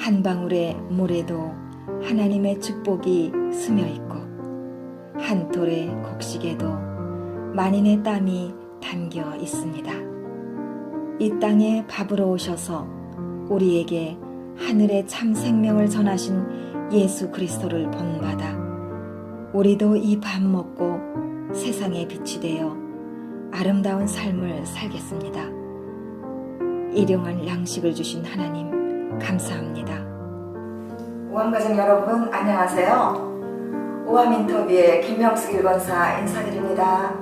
한 방울의 물에도 하나님의 축복이 스며 있고 한 톨의 곡식에도 만인의 땀이 담겨 있습니다. 이 땅에 밥으로 오셔서 우리에게 하늘의 참 생명을 전하신 예수 그리스도를 본받아 우리도 이 밥 먹고 세상의 빛이 되어 아름다운 삶을 살겠습니다. 일용할 양식을 주신 하나님 감사합니다. 오함가정 여러분 안녕하세요. 오함 인터뷰의 김명숙 일권사 인사드립니다.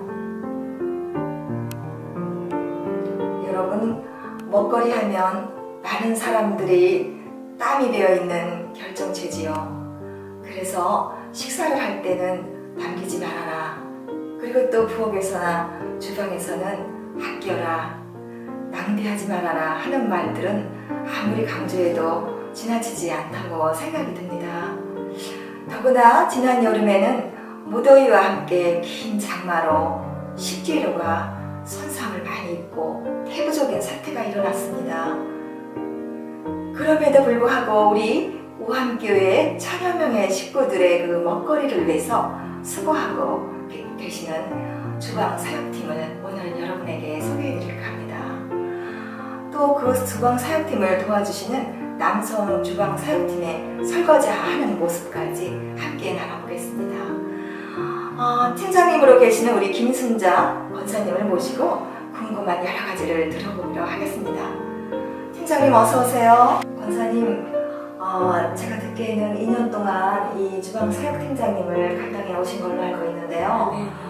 여러분 먹거리 하면 많은 사람들이 땀이 되어 있는 결정체지요. 그래서 식사를 할 때는 남기지 말아라. 그리고 또 부엌에서나 주방에서는 아껴라. 낭비하지 말아라 하는 말들은 아무리 강조해도 지나치지 않다고 생각이 듭니다. 더구나 지난 여름에는 무더위와 함께 긴 장마로 식재료가 손상을 많이 입고 태부적인 사태가 일어났습니다. 그럼에도 불구하고 우리 우함교회 천여 명의 식구들의 그 먹거리를 위해서 수고하고 계- 계시는 주방 사역팀을 오늘 여러분에게 소개해 드릴까 합니다. 또그 주방 사역팀을 도와주시는 남성 주방 사역팀의 설거지하는 모습까지 함께 나눠보겠습니다. 어, 팀장님으로 계시는 우리 김순자 권사님을 모시고 궁금한 여러 가지를 들어보기로 하겠습니다. 팀장님 어서 오세요. 권사님, 어, 제가 듣기에는 2년 동안 이 주방 사역팀장님을 감당해 오신 걸로 알고 있는데요. 네.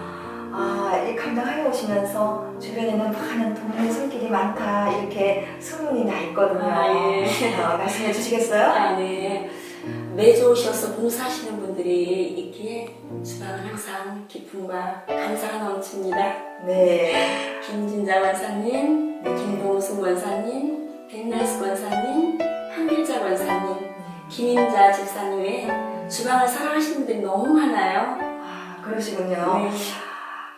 아, 이 감당해 오시면서 주변에는 많은 동물 손길이 많다 이렇게 소문이 나 있거든요. 아, 예. 어, 말씀해 주시겠어요? 아, 네. 매주 오셔서 봉사하시는 분들이 있기에 주방은 항상 기쁨과 감사가 넘칩니다. 네. 김진자 권사님, 김동수 권사님, 백날수 권사님, 한길자 권사님, 김인자 집사님 외에 주방을 사랑하시는 분들이 너무 많아요. 아, 그러시군요. 네.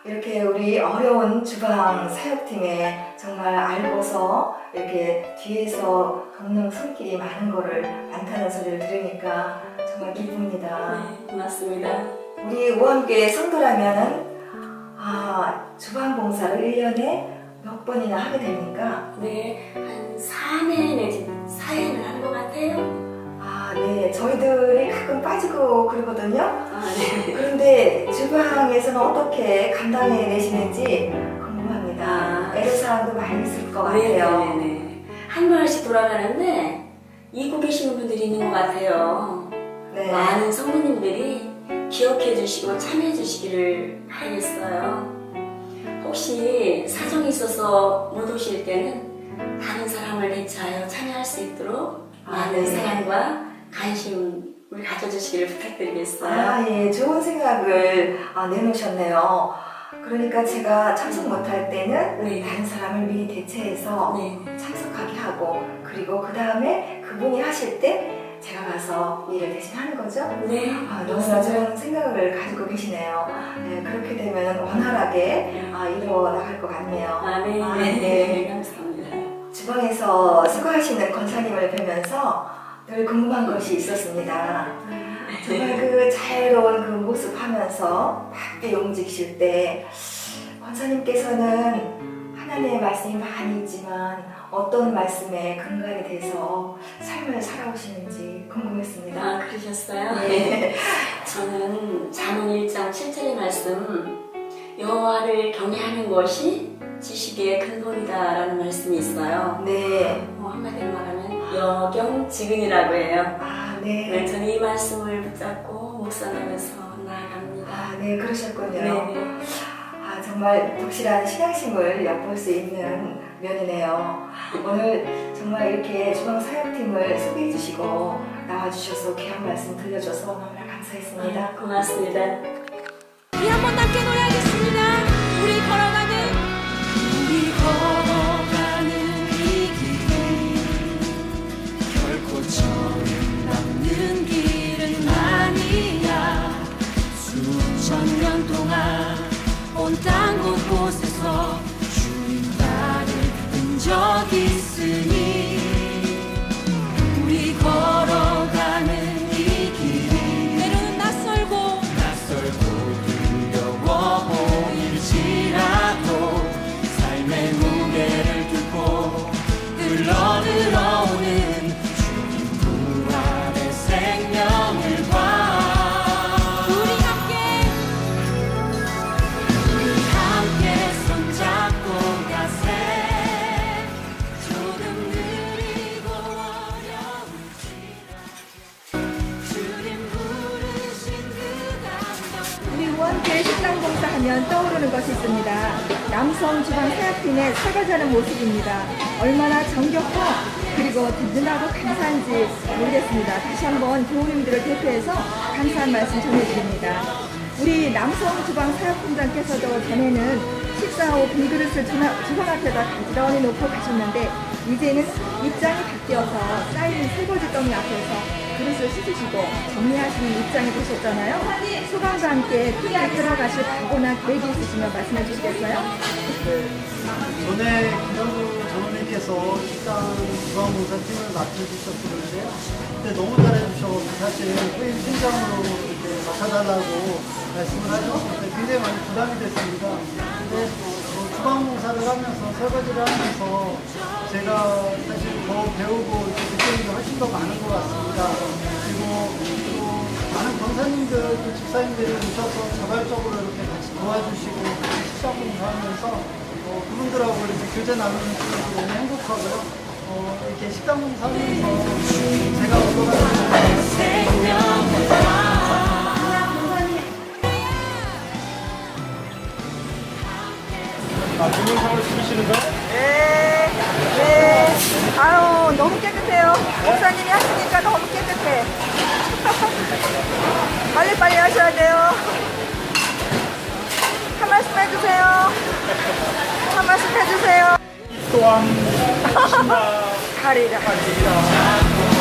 이렇게 우리 어려운 주방 사역팀에 정말 알고서 이렇게 뒤에서 돕는 손길이 많은 거를 많다는 소리를 들으니까 정말 기쁩니다. 네, 고맙습니다. 우리 우함교회 성도라면은 아, 주방 봉사를 1년에 몇 번이나 하게 됩니까? 네, 한 4회 내지 4회는 한것 같아요. 아, 네. 저희들이 가끔 빠지고 그러거든요. 아, 네. 그런데 주방에서는 어떻게 감당해 내시는지 궁금합니다. 아. 애로사항도 많이 있을 것 같아요. 네네네. 한 번씩 돌아가는데 잊고 계시는 분들이 있는 것 같아요. 네. 많은 성도님들이 기억해 주시고 참여해 주시기를 바라겠어요. 혹시 사정이 있어서 못 오실 때는 다른 사람을 대체하여 참여할 수 있도록 아, 많은 네. 사랑과 관심을 가져주시기를 부탁드리겠어요. 아, 예. 좋은 생각을 아, 내놓으셨네요. 그러니까 제가 참석 못할 때는 네. 다른 사람을 미리 대체해서 네. 참석하게 하고 그리고 그 다음에 그분이 하실 때 제가 가서 일을 대신 하는 거죠? 네. 아, 너무나 좋은 생각을 가지고 계시네요. 네, 그렇게 되면 원활하게 아, 이루어나갈 것 같네요. 아, 네. 아, 네. 네. 감사합니다. 주방에서 수고하시는 권사님을 뵈면서 늘 궁금한 것이 있었습니다. 정말 그 자유로운 그 모습 하면서 밖에 움직이실 때 권사님께서는 하나님의 말씀이 많이 있지만 어떤 말씀에 근간이 돼서 삶을 살아오시는지 궁금했습니다. 아, 그러셨어요? 네. 저는 잠언 1장 7절의 말씀 여호와를 경외하는 것이 지식의 근본이다라는 말씀이 있어요. 네. 뭐 한마디로 말하면 여경지근이라고 해요. 아, 네, 네. 저는 이 말씀을 붙잡고 묵상하면서 나아갑니다. 아, 네, 그러셨군요. 네네. 아, 정말 독실한 신앙심을 엿볼 수 있는 면이네요. 오늘 정말 이렇게 주방 사역팀을 소개해 주시고 나와주셔서 귀한 말씀 들려줘서 너무나 감사했습니다. 아, 고맙습니다. 우리 한 번 함께 노래하겠습니다. 우리 걸어 하면 떠오르는 것이 있습니다. 남성 주방 사역팀의 설거지하는 모습입니다. 얼마나 정겹고 그리고 든든하고 감사한지 모르겠습니다. 다시 한번 교우님들을 대표해서 감사한 말씀 전해드립니다. 우리 남성 주방 사역팀장께서도 전에는 식사 후 빈그릇을 주방, 앞에다 가지런히 놓고 가셨는데 이제는 입장이 바뀌어서 쌓인 설거지 더미 앞에서 그릇을 씻으시고 정리하시는 입장이 되셨잖아요. 소감과 함께 크게 들어가실 각오나 계획이 있으시면 말씀해 주시겠어요? 전에 김정주 전원님께서 식당 주방봉사팀을 맡아주셨었는데요. 그때 너무 잘해주셔서 사실 후임 팀장으로 이렇게 맡아달라고 말씀을 때 굉장히 많이 부담이 됐습니다. 근데 어, 주방봉사를 하면서 설거지를 하면서 제가 사실 더 배우고 느끼는 게 훨씬 더 많은 것 같습니다. 그리고 또 많은 권사님들, 또 집사님들이 오셔서 자발적으로 이렇게 같이 도와주시고 식사 봉사하면서 어, 그분들하고 이렇게 교제 나누는 시간이 너무 행복하고요. 어, 이렇게 식당 봉사하면서 제가 얻어가는 네, 네. 아유, 너무 깨끗해요. 목사님이 하시니까 너무 깨끗해. 빨리빨리 하셔야 돼요. 한 말씀 해주세요. 한 말씀 해주세요. 또한 가리라. 가리라